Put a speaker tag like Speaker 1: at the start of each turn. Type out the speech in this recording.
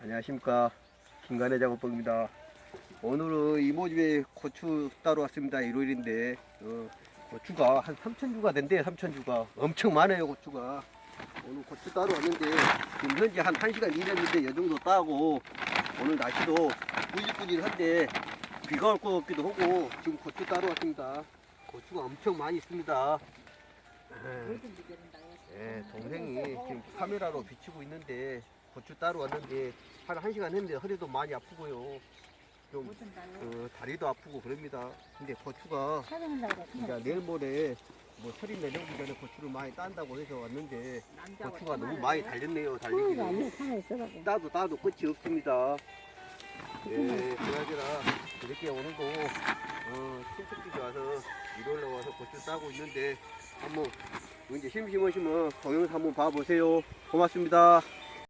Speaker 1: 안녕하십니까. 김간의 작업법입니다. 오늘은 이모집에 고추 따러 왔습니다. 일요일인데 어, 고추가 한 3천주가 된대요 3천주가. 엄청 많아요 고추가. 오늘 고추 따러 왔는데 지금 현재 한 1시간 일했는데 이 정도 따고 오늘 날씨도 꾸질꾸질한데 비가 올 것 같기도 하고 지금 고추 따러 왔습니다. 고추가 엄청 많이 있습니다. 예. 예, 동생이 지금 카메라로 비추고 있는데 고추 따러 왔는데 한 1시간 했는데 허리도 많이 아프고요. 좀 어, 다리도 아프고 그럽니다. 근데 고추가 이제 내일 모레 뭐 설이 내려오기 전에 고추를 많이 딴다고 해서 왔는데 고추가 너무 많이 달렸네요. 달리기는. 따도 따도 끝이 없습니다. 예, 그나저나 이렇게 오늘도 어, 친척들이 와서 일요일에 와서 고추 따고 있는데 한번 이제 심심하시면 동영상 한번 봐보세요. 고맙습니다.